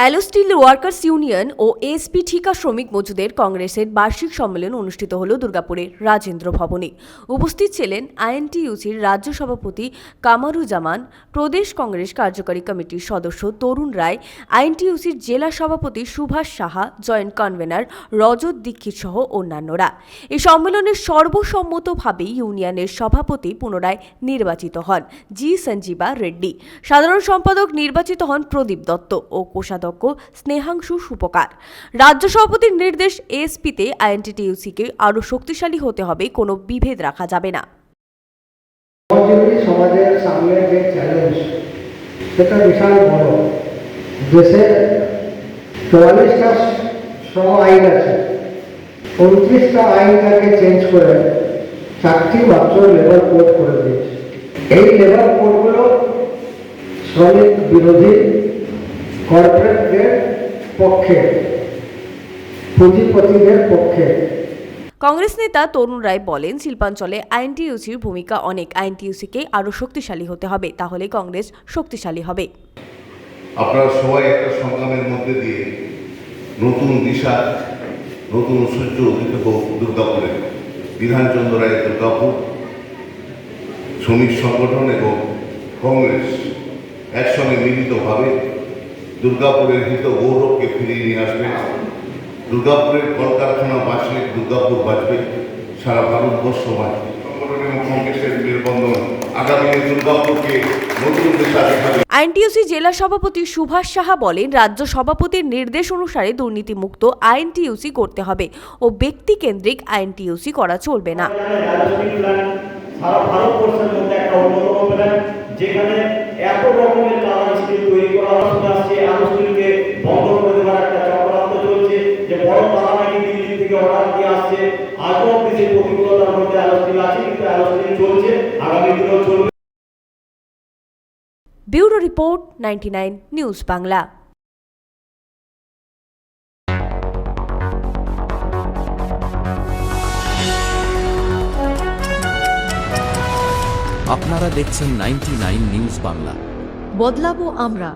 অ্যালোস্টিল workers union ও SP ঠিকা শ্রমিক মজুদের কংগ্রেসের বার্ষিক সম্মেলন অনুষ্ঠিত হল দুর্গাপুরের রাজেন্দ্র ভবনে। উপস্থিত ছিলেন আইএনটিইউসির রাজ্য সভাপতি কামারুজ্জামান, প্রদেশ কংগ্রেস কার্যকারী কমিটির সদস্য তরুণ রায়, আইএনটিইউসির জেলা সভাপতি সুভাষ সাহা, জয়েন্ট কনভেনার রজত দীক্ষিত সহ অন্যান্যরা। এই সম্মেলনে সর্বসম্মতভাবে ইউনিয়নের সভাপতি পুনরায় নির্বাচিত হন জি সঞ্জীবা রেড্ডি। সাধারণ সম্পাদক নির্বাচিত হন প্রদীপ দত্ত ও কোষাধ্যক্ষ স্নেহাংশু সুপকার। রাজ্য সভাপতির নির্দেশ এসপিতে আইএনটিটিউসিকে আরও শক্তিশালী হতে হবে, কোনো বিভেদ রাখা যাবে না। সেটা বিশাল বড়। দেশে চুয়াল্লিশটা শ্রম আইন আছে উনত্রিশটা চেঞ্জ করে চারটি মাত্র লেবার কোড করে দিয়েছে। এই লেবার কোডগুলো শ্রমিক বিরোধী কর্পোরেটদের পক্ষে পুঁজিপতিদের পক্ষে। কংগ্রেস নেতা তরুণ রায় বলেন শিল্পাঞ্চলে আইএনটিইউসির ভূমিকা অনেক। আইএনটিইউসিকে আরও শক্তিশালী হতে হবে তাহলে কংগ্রেস শক্তিশালী হবে। আপনারা সবাই একটা সংগ্রামের মধ্যে দিয়ে নতুন দিশা নতুন সূর্য উদিত হোক দুর্গাপুরে বিধানচন্দ্র রায় দুর্গাপুর শ্রমিক সংগঠন এবং কংগ্রেস একসঙ্গে মিলিতভাবে দুর্গাপুরের হিত গৌরবকে ফিরিয়ে নিয়ে আসবে। দুর্গাপুরের কলকারখানা বাঁচলে দুর্গাপুর বাঁচবে সারা ভারতবর্ষ বাঁচবে। আইএনটিইউসি জেলা সভাপতি সুভাষ সাহা বলেন রাজ্য সভাপতির নির্দেশ অনুসারে দুর্নীতিমুক্ত আইএনটিইউসি করতে হবে ও ব্যক্তিকেন্দ্রিক আইএনটিইউসি করা চলবে না। সারা ভারতবর্ষের মধ্যে একটা অন্যতম যেখানে এত রকমের তৈরি করা বন্ধ করে দেওয়ার একটা চক্রান্ত চলছে। যে বড় তারা নাকি দিল্লি থেকে অর্ডার দিয়ে আসছে। আজও অব্দি সেই প্রতিকূলতার মধ্যে আলো স্কিল আছে কিন্তু আলো স্কিল চলছে। আগামী দিনেও চলবে। Bureau report ninety news Bangla. আপনারা দেখছেন নাইনটি নিউজ বাংলা। বদলাবো আমরা।